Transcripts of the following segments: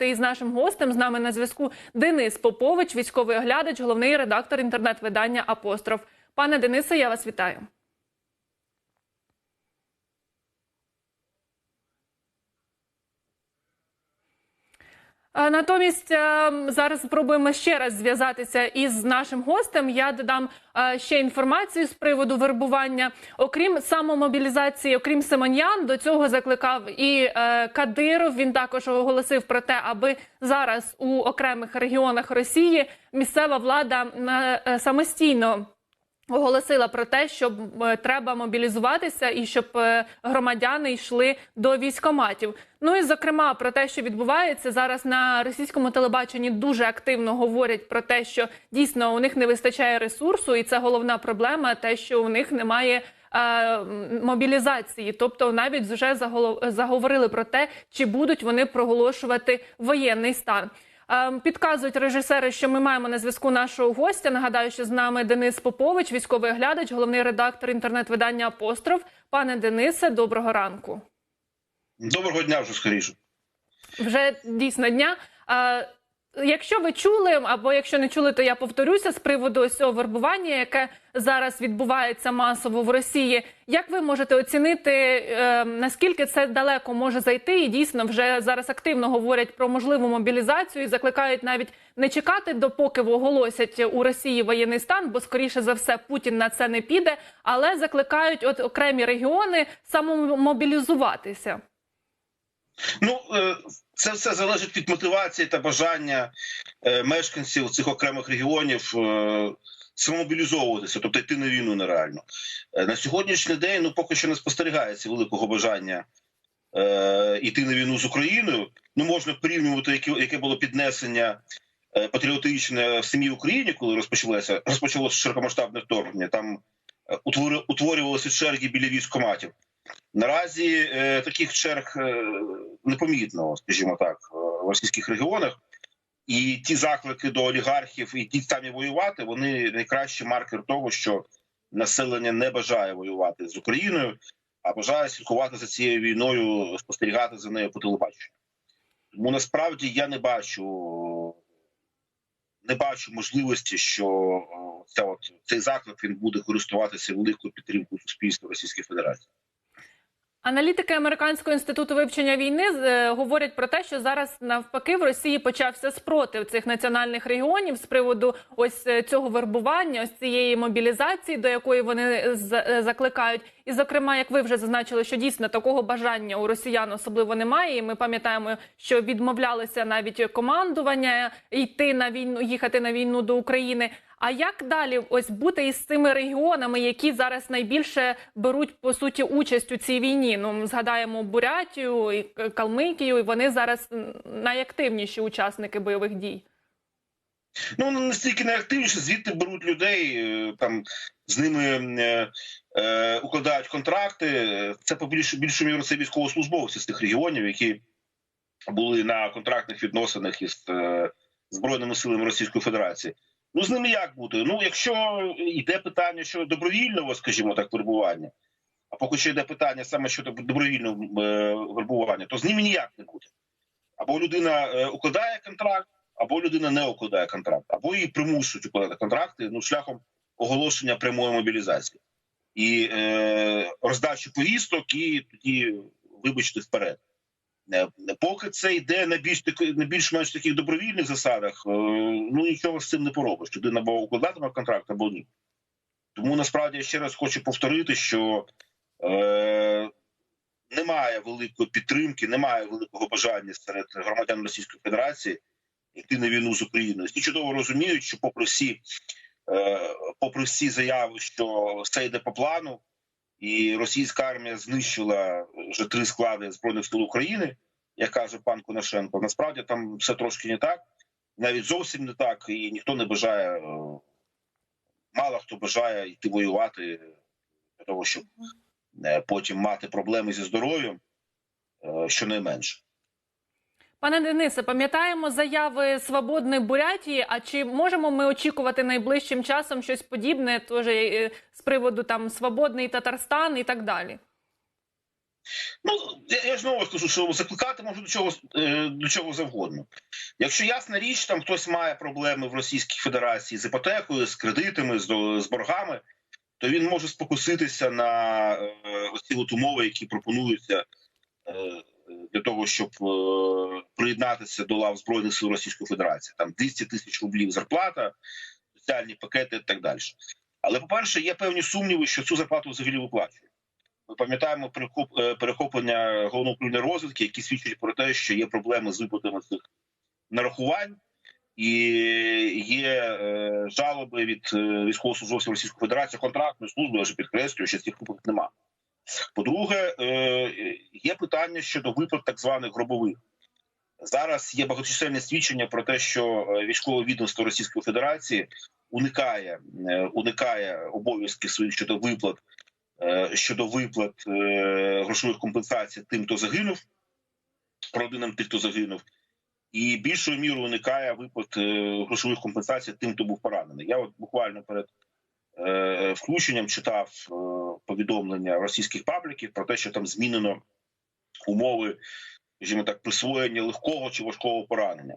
поговорити із нашим гостем. З нами на зв'язку Денис Попович, військовий оглядач, головний редактор інтернет-видання Апостроф. Пане Денисе, я вас вітаю. Натомість е, зараз спробуємо ще раз зв'язатися із нашим гостем. Я додам е, ще інформацію з приводу вербування. Окрім самомобілізації, окрім Семен'ян, до цього закликав і е, Кадиров. Він також оголосив про те, аби зараз у окремих регіонах Росії місцева влада е, самостійно. Оголосила про те, що е, треба мобілізуватися і щоб е, громадяни йшли до військоматів. Ну і зокрема про те, що відбувається зараз на російському телебаченні, дуже активно говорять про те, що дійсно у них не вистачає ресурсу, і це головна проблема, те, що у них немає. е, Мобілізації, тобто навіть вже заговорили про те, чи будуть вони проголошувати воєнний стан. Е, Підказують режисери, що ми маємо на зв'язку нашого гостя. Нагадаю, що з нами Денис Попович, військовий оглядач, головний редактор інтернет-видання Апостроф. Пане Денисе, доброго ранку. Доброго дня вже скоріше. Вже дійсно дня. Якщо ви чули, або якщо не чули, то я повторюся з приводу ось цього вербування, яке зараз відбувається масово в Росії. Як ви можете оцінити, е, наскільки це далеко може зайти? І дійсно вже зараз активно говорять про можливу мобілізацію і закликають навіть не чекати, допоки оголосять у Росії воєнний стан, бо скоріше за все Путін на це не піде, але закликають от окремі регіони самомобілізуватися. Ну е, це все залежить від мотивації та бажання е, мешканців цих окремих регіонів е, самомобілізовуватися, тобто йти на війну нереально. На сьогоднішній день ну поки що не спостерігається великого бажання йти на війну з Україною. Ну можна порівнювати, яке, яке було піднесення патріотичне в самій Україні, коли розпочалося розпочалося широкомасштабне вторгнення. Там утворювалися черги біля військкоматів. Наразі е, таких черг е, непомітно, скажімо так, е, в російських регіонах. І ті заклики до олігархів і ті самі воювати, вони найкращий маркер того, що населення не бажає воювати з Україною, а бажає слідкувати за цією війною, спостерігати за нею по телебаченню. Тому насправді я не бачу, не бачу можливості, що ця от, цей заклик він буде користуватися великою підтримкою суспільства Російської Федерації. Аналітики американського інституту вивчення війни е, говорять про те, що зараз навпаки в Росії почався спротив цих національних регіонів з приводу ось е, цього вербування, ось цієї мобілізації, до якої вони е, закликають. І, зокрема, як ви вже зазначили, що дійсно такого бажання у росіян особливо немає. І ми пам'ятаємо, що відмовлялися навіть командування йти на війну, їхати на війну до України. А як далі ось бути із цими регіонами, які зараз найбільше беруть по суті участь у цій війні? Ну згадаємо Бурятію і Калмикію, і вони зараз найактивніші учасники бойових дій. Ну настільки неактивніше, звідти беруть людей, е, там з ними е, е, укладають контракти. Це по більш більшу міру це військовослужбовці з тих регіонів, які були на контрактних відносинах із е, збройними силами Російської Федерації. Ну з ними як бути? Ну, якщо йде питання щодо добровільного, скажімо так, вербування, а поки що йде питання саме щодо добровільного е, вербування, то з ними ніяк не буде. Або людина е, укладає контракт або людина не укладає контракт, або її примусують укладати контракти ну шляхом оголошення прямої мобілізації і е, роздачі повісток, і тоді вибачте вперед. Поки це йде на більш на більш-менш таких добровільних засадах, е, ну нічого з цим не поробиш. Людина або укладатиме контракт, або ні. Тому насправді я ще раз хочу повторити, що е, немає великої підтримки, немає великого бажання серед громадян Російської Федерації йти на війну з Україною. Всі чудово розуміють, що попри всі, е, попри всі заяви, що все йде по плану, і російська армія знищила вже три склади збройних сил України, як каже пан Конашенко. Насправді там все трошки не так, навіть зовсім не так, і ніхто не бажає, е, мало хто бажає йти воювати для того, щоб е, потім мати проблеми зі здоров'ям, е, щонайменше. Пане Денисе, пам'ятаємо заяви свободної Бурятії. А чи можемо ми очікувати найближчим часом щось подібне, теж е, з приводу там свободний Татарстан і так далі? Ну я, я знову скажу, що закликати можу до чого е, до чого завгодно. Якщо ясна річ, там хтось має проблеми в Російській Федерації з іпотекою, з кредитами, з, з боргами, то він може спокуситися на е, от умови, які пропонуються е, для того, щоб приєднатися до лав збройних сил Російської Федерації. Там 200 тисяч рублів зарплата, соціальні пакети і так далі. Але, по-перше, є певні сумніви, що цю зарплату взагалі виплачують. Ми пам'ятаємо е, перехоплення головного управління розвідки, які свідчать про те, що є проблеми з виплатами цих нарахувань, і є е, жалоби від е, військовослужбовців Російської Федерації контрактної служби, я вже підкреслюю, що цих виплат немає. По-друге, є питання щодо виплат так званих гробових. Зараз є багаточисельне свідчення про те, що е, військове відомство Російської Федерації уникає, е, уникає обов'язків своїх щодо виплат е, щодо виплат грошових компенсацій тим, хто загинув, родинам тих, хто загинув, і більшою мірою уникає виплат грошових компенсацій тим, хто був поранений. Я от буквально перед включенням читав повідомлення російських пабліків про те, що там змінено умови, скажімо так, присвоєння легкого чи важкого поранення.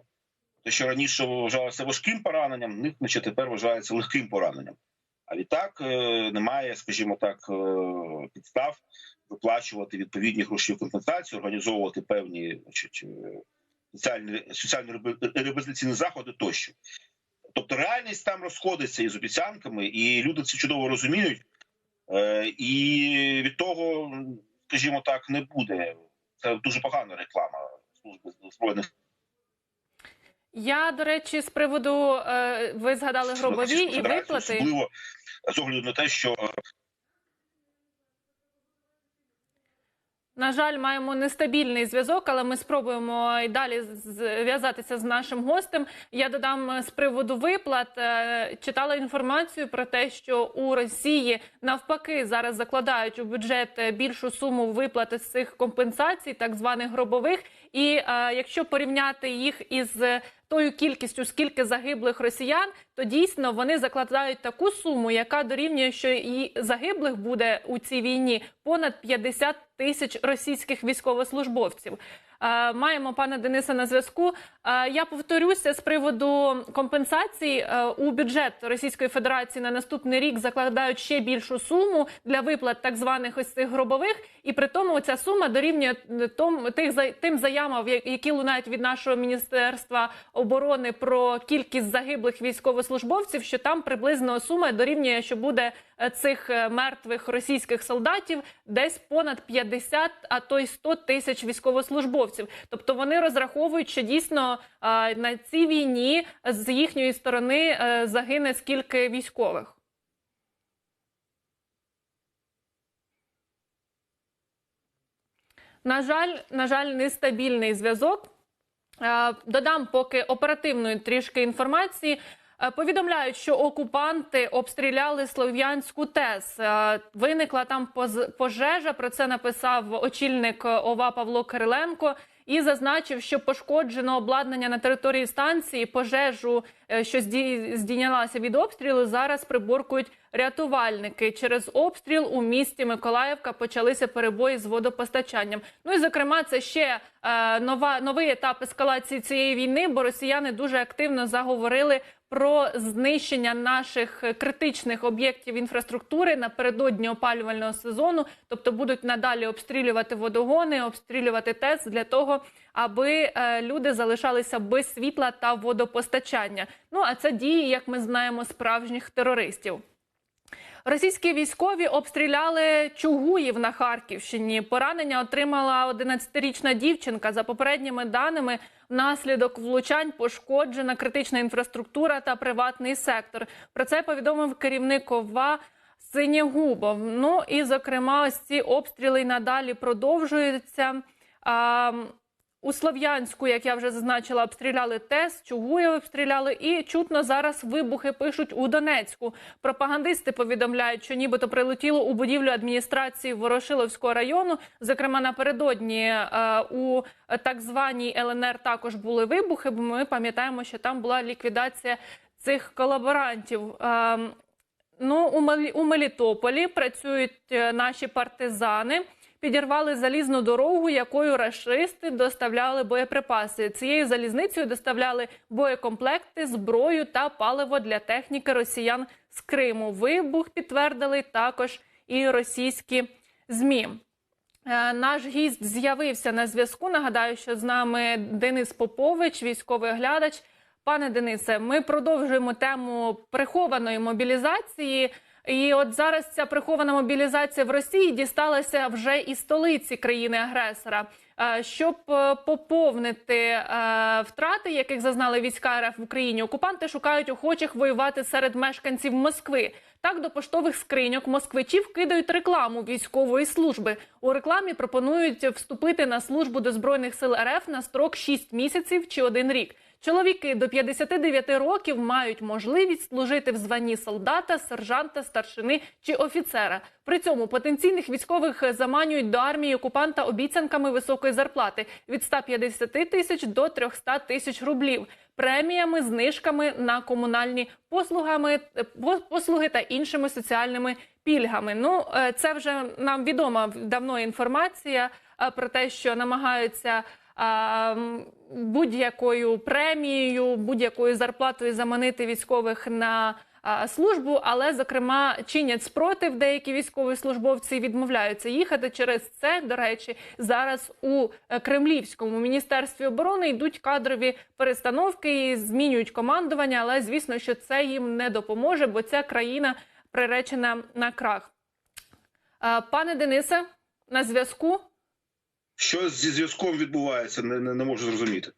Те, що раніше вважалося важким пораненням, них значить, тепер вважається легким пораненням. А відтак е, немає, скажімо так, е, підстав виплачувати відповідні грошові компенсації, організовувати певні значить, е, соціальні соціальні заходи тощо. Тобто реальність там розходиться із обіцянками, і люди це чудово розуміють. І від того, скажімо так, не буде. Це дуже погана реклама служби збройних Я, до речі, з приводу е, ви згадали гробові і виплати. особливо з огляду на те, що е, На жаль, маємо нестабільний зв'язок, але ми спробуємо і далі зв'язатися з нашим гостем. Я додам е, з приводу виплат. е, Читала інформацію про те, що у Росії навпаки зараз закладають у бюджет е, більшу суму виплати з цих компенсацій, так званих гробових. І якщо порівняти їх із тою кількістю, скільки загиблих росіян, то дійсно вони закладають таку суму, яка дорівнює, що і загиблих буде у цій війні понад 50 тисяч російських військовослужбовців. Е, Маємо пана Дениса на зв'язку. Е, Я повторюся з приводу компенсацій е, у бюджет Російської Федерації на наступний рік закладають ще більшу суму для виплат так званих ось цих гробових, і при тому ця сума дорівнює тим заявам, які лунають від нашого міністерства оборони про кількість загиблих військовослужбовців, що там приблизно сума дорівнює, що буде е, цих е, мертвих російських солдатів десь понад 50, а то й 100 тисяч військовослужбовців. Тобто вони розраховують, що дійсно на цій війні з їхньої сторони е, загине скільки військових. На жаль, на жаль, нестабільний зв'язок. Е, Додам поки оперативної трішки інформації. Е, Повідомляють, що окупанти обстріляли Слов'янську ТЕС. Е, Виникла там пожежа. Про це написав очільник ОВА Павло Кириленко і зазначив, що пошкоджено обладнання на території станції. Пожежу, що зді- здійнялася від обстрілу, зараз приборкують рятувальники. Через обстріл у місті Миколаївка почалися перебої з водопостачанням. Ну і зокрема, це ще е, нова новий етап ескалації цієї війни, бо росіяни дуже активно заговорили про знищення наших критичних об'єктів інфраструктури напередодні опалювального сезону, тобто будуть надалі обстрілювати водогони, обстрілювати ТЕС для того, аби е, люди залишалися без світла та водопостачання. Ну а це дії, як ми знаємо, справжніх терористів. Російські військові обстріляли Чугуїв на Харківщині. Поранення отримала 11-річна дівчинка. За попередніми даними, внаслідок влучань пошкоджена критична інфраструктура та приватний сектор. Про це повідомив керівник ОВА Синєгубов. Ну і зокрема, ось ці обстріли й надалі продовжуються. А, у Слов'янську, як я вже зазначила, обстріляли ТЕС, Чугуєв обстріляли, і чутно зараз вибухи пишуть у Донецьку. Пропагандисти повідомляють, що нібито прилетіло у будівлю адміністрації Ворошиловського району. Зокрема, напередодні е, у так званій ЛНР також були вибухи. Бо ми пам'ятаємо, що там була ліквідація цих колаборантів. Е, Ну, у Мелітополі працюють е, наші партизани. Підірвали залізну дорогу, якою рашисти доставляли боєприпаси. Цією залізницею доставляли боєкомплекти, зброю та паливо для техніки росіян з Криму. Вибух підтвердили також і російські змі. Е, Наш гість з'явився на зв'язку. Нагадаю, що з нами Денис Попович, військовий оглядач. Пане Денисе, ми продовжуємо тему прихованої мобілізації. І от зараз ця прихована мобілізація в Росії дісталася вже і столиці країни-агресора. Е, Щоб е, поповнити е, втрати, яких зазнали війська РФ в Україні, окупанти шукають охочих воювати серед мешканців Москви. Так до поштових скриньок москвичів кидають рекламу військової служби. У рекламі пропонують вступити на службу до збройних сил РФ на строк 6 місяців чи один рік. Чоловіки до 59 років мають можливість служити в званні солдата, сержанта, старшини чи офіцера. При цьому потенційних військових заманюють до армії окупанта обіцянками високої зарплати від 150 тисяч до 300 тисяч рублів, преміями, знижками на комунальні послугами, послуги та іншими соціальними пільгами. Ну е, це вже нам відома давно інформація е, про те, що намагаються будь-якою премією, будь-якою зарплатою заманити військових на службу, але зокрема чинять спротив. Деякі військові службовці відмовляються їхати. Через це, до речі, зараз у е, Кремлівському міністерстві оборони йдуть кадрові перестановки і змінюють командування. Але звісно, що це їм не допоможе, бо ця країна приречена на крах. Пане Денисе, на зв'язку. Що зі зв'язком відбувається, не, не, не можу зрозуміти.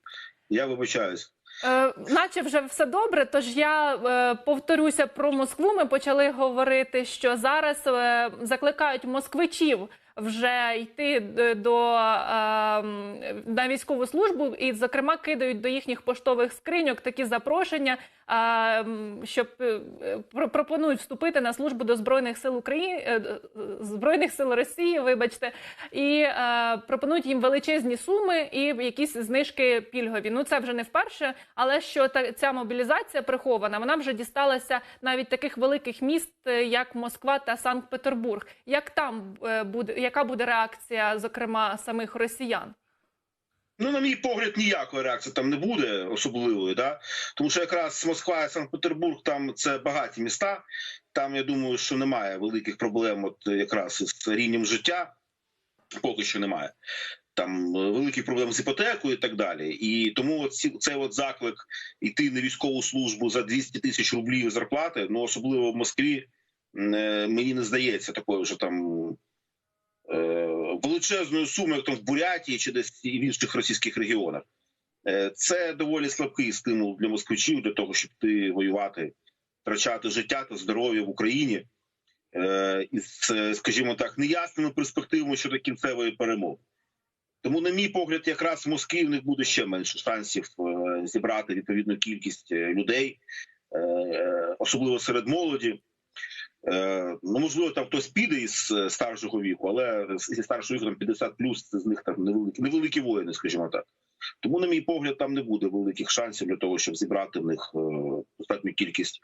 Я вибачаюсь. Е, наче вже все добре. Тож я е, повторюся про Москву. Ми почали говорити, що зараз е, закликають москвичів вже йти до е, на військову службу, і, зокрема, кидають до їхніх поштових скриньок такі запрошення, е, щоб е, пропонують вступити на службу до збройних сил України е, збройних сил Росії. Вибачте, і е, пропонують їм величезні суми і якісь знижки пільгові. Ну це вже не вперше, але що та ця мобілізація прихована, вона вже дісталася навіть таких великих міст, е, як Москва та Санкт-Петербург. Як там е, буде, яка буде реакція, зокрема самих росіян? Ну, на мій погляд, ніякої реакції там не буде особливої, да? тому що якраз Москва і Санкт-Петербург там це багаті міста. Там я думаю, що немає великих проблем, от якраз з рівнем життя. Поки що немає. Там е, великі проблеми з іпотекою і так далі. І тому ці- цей от заклик йти на військову службу за 200 тисяч рублів зарплати, ну особливо в Москві, е, мені не здається такою вже там е, величезною сумою, як там в Бурятії чи десь в інших російських регіонах. Е, Це доволі слабкий стимул для москвичів для того, щоб ти воювати, втрачати життя та здоров'я в Україні е, із, скажімо так, неясними перспективами щодо кінцевої перемоги. Тому, на мій погляд, якраз в Москві в них буде ще менше шансів зібрати відповідну кількість людей, особливо серед молоді. Е, Ну, можливо, там хтось піде із е, старшого віку, але зі старшого віку там 50 плюс з них там невеликі, невеликі воїни, скажімо так. Тому, на мій погляд, там не буде великих шансів для того, щоб зібрати в них е, достатню кількість,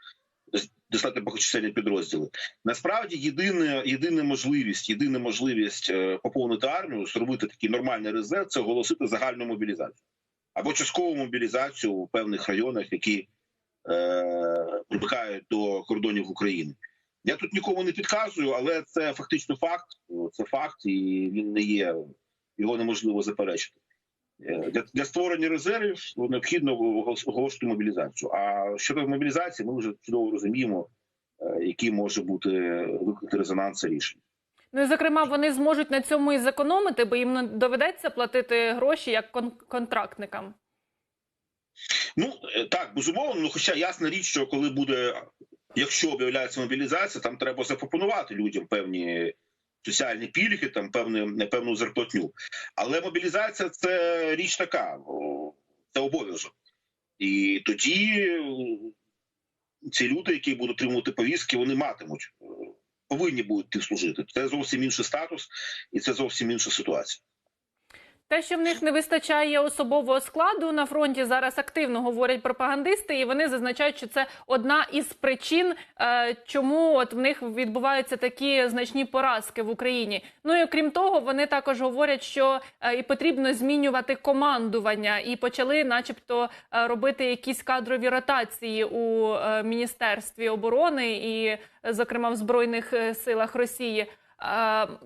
дос- достатньо багаточисельні підрозділи. Насправді, єдина, єдина можливість, єдина можливість поповнити армію, зробити такий нормальний резерв, це оголосити загальну мобілізацію або часткову мобілізацію у певних районах, які е, примикають до кордонів України. Я тут нікому не підказую, але це фактично факт. Це факт, і він не є його неможливо заперечити. Е, Для, для створення резервів необхідно оголошувати мобілізацію. А щодо мобілізації, ми вже чудово розуміємо, е, який може бути викликати резонанс рішення. Ну і зокрема, вони зможуть на цьому і зекономити, бо їм не доведеться платити гроші як кон- контрактникам. Ну е, так, безумовно. Ну, хоча ясна річ, що коли буде, якщо об'являється мобілізація, там треба запропонувати людям певні соціальні пільги, там певне певну зарплатню. Але мобілізація це річ така, це обов'язок. І тоді ці люди, які будуть отримувати повістки, вони матимуть, повинні будуть служити. Це зовсім інший статус, і це зовсім інша ситуація. Те, що в них не вистачає особового складу на фронті, зараз активно говорять пропагандисти, і вони зазначають, що це одна із причин, е, чому от в них відбуваються такі значні поразки в Україні. Ну і окрім того, вони також говорять, що е, і потрібно змінювати командування, і почали, начебто, е, робити якісь кадрові ротації у міністерстві оборони і, зокрема, в збройних силах Росії.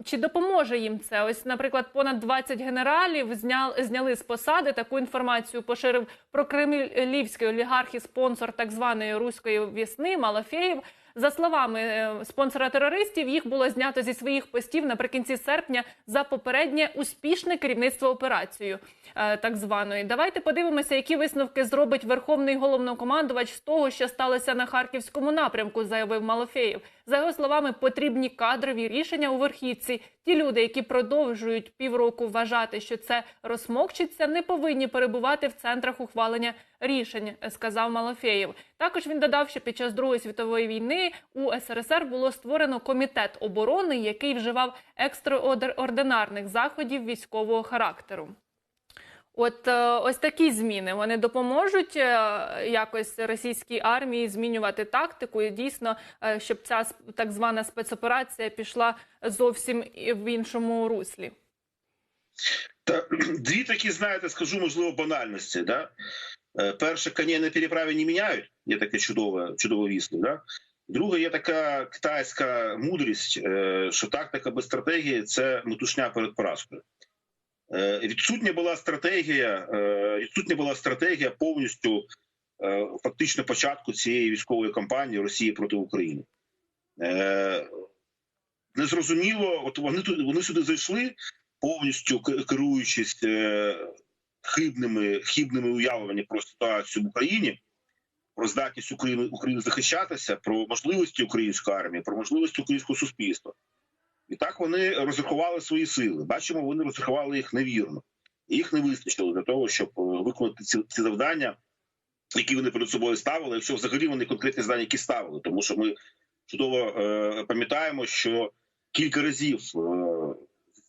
Чи допоможе їм це? Ось, наприклад, понад 20 генералів знял, зняли з посади. Таку інформацію поширив прокремлівський олігарх і спонсор так званої руської весни Малафеєв. За словами е, спонсора терористів, їх було знято зі своїх постів наприкінці серпня за попереднє успішне керівництво операцією, е, так званої. Давайте подивимося, які висновки зробить верховний головнокомандувач з того, що сталося на харківському напрямку, заявив Малофеєв. За його словами, потрібні кадрові рішення у верхівці. Ті люди, які продовжують півроку вважати, що це розсмокчиться, не повинні перебувати в центрах ухвалення рішень, сказав Малофеєв. Також він додав, що під час Другої світової війни у СРСР було створено комітет оборони, який вживав екстраординарних заходів військового характеру. От е, ось такі зміни вони допоможуть е, якось російській армії змінювати тактику, і дійсно, е, щоб ця так звана спецоперація пішла зовсім в іншому руслі. Та, дві такі, знаєте, скажу, можливо, банальності. Да? Перше, коні на переправі не міняють, є таке чудове, чудове вісло. Да? Друге, є така китайська мудрість, що тактика без стратегії це метушня перед поразкою. Е, Відсутня була стратегія, е, відсутня була стратегія повністю е, фактично початку цієї військової кампанії Росії проти України. Незрозуміло, от вони тут вони сюди зайшли повністю керуючись хибними хибними уявленнями про ситуацію в Україні, про здатність України України захищатися, про можливості української армії, про можливості українського суспільства. І так вони розрахували свої сили. Бачимо, вони розрахували їх невірно. Їх не вистачило для того, щоб е, виконати ці, ці завдання, які вони перед собою ставили, якщо взагалі вони конкретні завдання, які ставили, тому що ми чудово е, пам'ятаємо, що кілька разів е,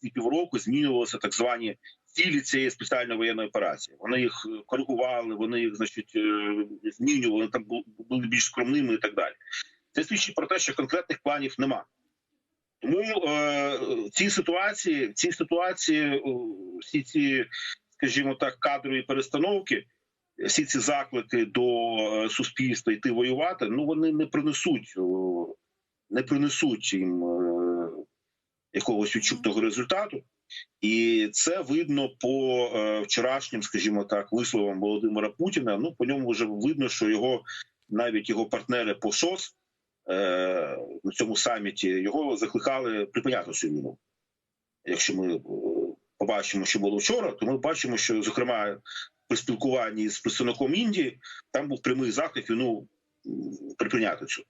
ці півроку змінювалися так звані цілі цієї спеціальної воєнної операції. Вони їх е, коригували, вони їх, значить, е, змінювали там були більш скромними і так далі. Це свідчить про те, що конкретних планів нема. Тому е, ці ситуації, ці ситуації, е, всі ці, скажімо так, кадрові перестановки, всі ці заклики до е, суспільства йти воювати, ну вони не принесуть, не принесуть їм якогось відчутного результату. І це видно по вчорашнім, скажімо так, висловам Володимира Путіна. Ну по ньому вже видно, що його навіть його партнери по ШОС на цьому саміті його закликали припиняти цю війну. Якщо ми е, побачимо, що було вчора, то ми бачимо, що зокрема при спілкуванні з представником Індії там був прямий заклик війну припиняти цю.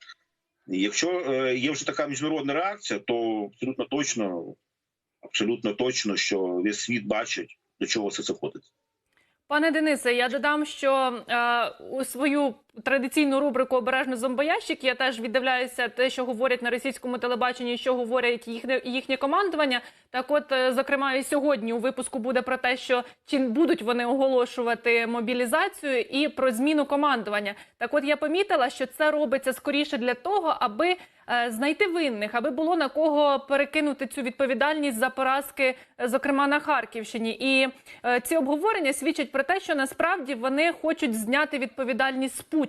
Якщо е, є вже така міжнародна реакція, то абсолютно точно, абсолютно точно, що весь світ бачить, до чого це ходить. Пане Денисе, я додам, що е, у свою традиційну рубрику Обережно зомбоящик я теж віддивляюся те, що говорять на російському телебаченні, що говорять їхнє їхнє командування. Так, от, е, зокрема, і сьогодні у випуску буде про те, що чи будуть вони оголошувати мобілізацію і про зміну командування. Так, от я помітила, що це робиться скоріше для того, аби е, знайти винних, аби було на кого перекинути цю відповідальність за поразки, е, зокрема на Харківщині. І ці обговорення свідчать про те, що насправді вони хочуть зняти відповідальність з Путіна.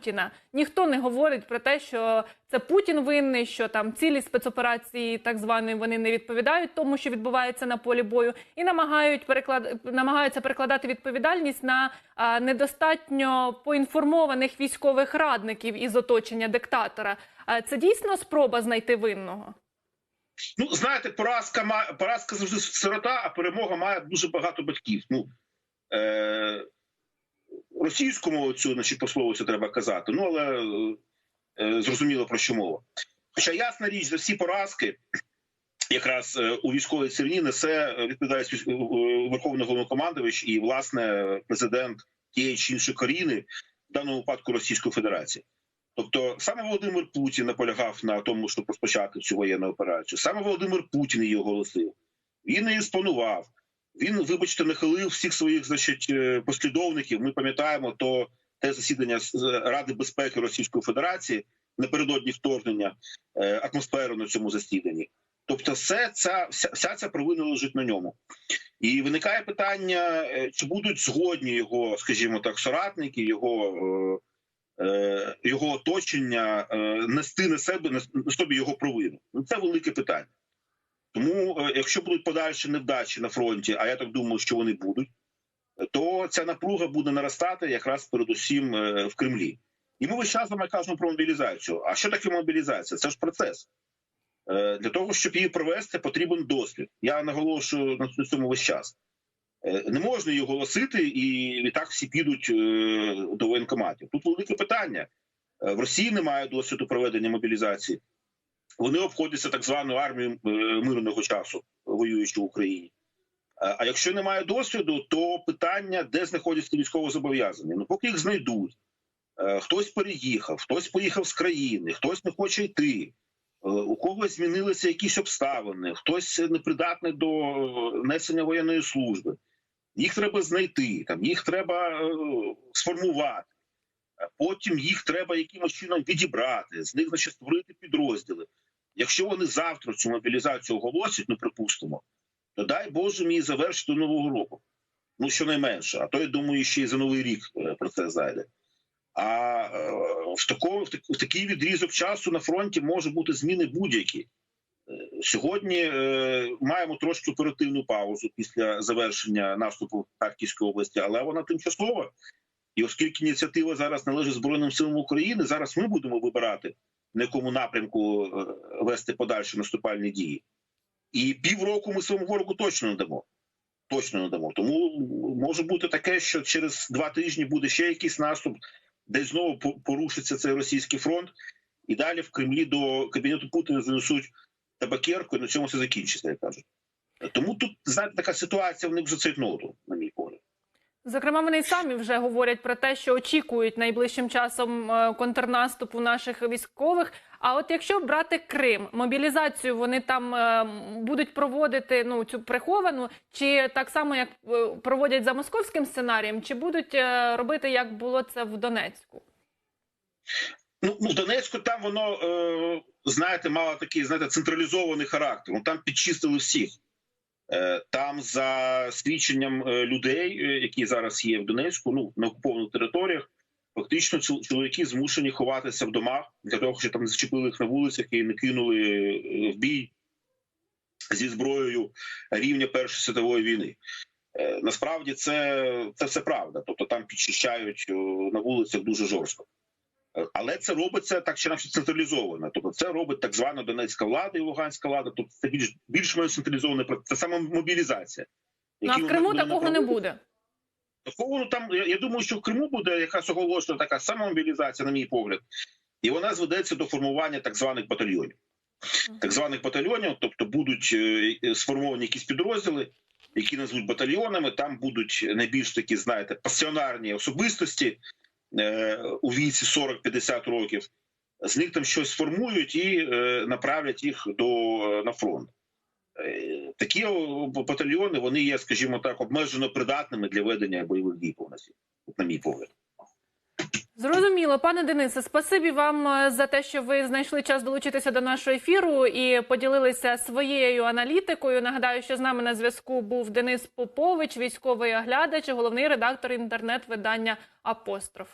Ніхто не говорить про те, що це Путін винний, що там цілі спецоперації, так званої, вони не відповідають тому, що відбувається на полі бою, і намагають переклад... намагаються перекладати відповідальність на а, недостатньо поінформованих військових радників із оточення диктатора. А це дійсно спроба знайти винного. Ну, знаєте, поразка має поразка завжди сирота, а перемога має дуже багато батьків. Ну е, російську мову цю, значить, пословицю треба казати. Ну але е, зрозуміло про що мова. Хоча ясна річ, за всі поразки, якраз е, у військовій цивні несе відповідальність е, Верховний Головнокомандувач і власне президент тієї чи іншої країни, в даному випадку Російської Федерації. Тобто саме Володимир Путін наполягав на тому, щоб розпочати цю воєнну операцію. Саме Володимир Путін її оголосив. Він її спланував. Він, вибачте, нахилив всіх своїх значить, е, послідовників. Ми пам'ятаємо то те засідання Ради безпеки Російської Федерації напередодні вторгнення е, атмосферу на цьому засіданні. Тобто, все ця вся, вся ця провина лежить на ньому. І виникає питання, е, чи будуть згодні його, скажімо так, соратники, його, е, його оточення е, нести на себе на собі його провину. Ну це велике питання. Тому, е, якщо будуть подальші невдачі на фронті, а я так думаю, що вони будуть, то ця напруга буде наростати якраз передусім е, в Кремлі. І ми весь час кажемо про мобілізацію. А що таке мобілізація? Це ж процес. Е, Для того, щоб її провести, потрібен досвід. Я наголошую на цьому весь час. Не можна її оголосити, і відтак всі підуть до воєнкоматів. Тут велике питання. В Росії немає досвіду проведення мобілізації. Вони обходяться так званою армією е, мирного часу, воюючи в Україні. Е, А якщо немає досвіду, то питання, де знаходяться військовозобов'язані. Ну, поки їх знайдуть, Е, хтось переїхав, хтось поїхав з країни, хтось не хоче йти. У когось змінилися якісь обставини, хтось непридатний до несення воєнної служби. Їх треба знайти, там їх треба сформувати. Потім їх треба якимось чином відібрати, з них значить, створити підрозділи. Якщо вони завтра цю мобілізацію оголосять, ну припустимо, то дай Боже мені завершити нового року. Ну щонайменше, а то я думаю, ще й за новий рік е, про це зайде. А е, в такому в, так- в такий відрізок часу на фронті може бути зміни будь-які. Е, Сьогодні маємо трошки оперативну паузу після завершення наступу Харківської області, але вона тимчасова. І оскільки ініціатива зараз належить Збройним силам України, зараз ми будемо вибирати на якому напрямку е, вести подальші наступальні дії. І півроку ми своєму ворогу точно не дамо. Точно не дамо. Тому може бути таке, що через два тижні буде ще якийсь наступ, де знову порушиться цей російський фронт, і далі в Кремлі до кабінету Путіна занесуть табакерку, і на цьому все закінчиться, як кажуть. Тому тут, знаєте, така ситуація в них вже цейтноту, на мій погляд. Зокрема, вони самі вже говорять про те, що очікують найближчим часом е, контрнаступу наших військових. А от якщо брати Крим, мобілізацію вони там е, будуть проводити ну цю приховану, чи так само як е, проводять за московським сценарієм, чи будуть робити як було це в Донецьку? Ну, ну, в Донецьку там воно, знаєте, мало такий знаєте, централізований характер. Ну, там підчистили всіх. Е, там, за свідченням е, людей, е, які зараз є в Донецьку, ну на окупованих територіях, фактично чол- чоловіки змушені ховатися в домах для того, щоб там не зачепили їх на вулицях і не кинули в бій зі зброєю рівня Першої світової війни. Насправді це, це все правда. Тобто там підчищають на вулицях дуже жорстко. Е, Але це робиться так чи інакше централізовано. Тобто, це робить так звана донецька влада і луганська влада. Тобто це більш більш-менш централізоване. Це саме мобілізація. Ну, а в Криму такого не буде. Такого ну там я, я думаю, що в Криму буде якась оголошена така сама мобілізація, на мій погляд, і вона зведеться до формування так званих батальйонів. Так званих батальйонів, тобто будуть е, е, сформовані якісь підрозділи, які назвуть батальйонами. Там будуть найбільш такі, знаєте, пасіонарні особистості у віці 40-50 років. З них там щось сформують і е, направлять їх до е, на фронт. Е, Такі батальйони вони є, скажімо так, обмежено придатними для ведення бойових дій повністю, на мій погляд. Зрозуміло, пане Денисе, спасибі вам е, за те, що ви знайшли час долучитися до нашого ефіру і поділилися своєю аналітикою. Нагадаю, що з нами на зв'язку був Денис Попович, військовий оглядач, головний редактор інтернет-видання Апостроф.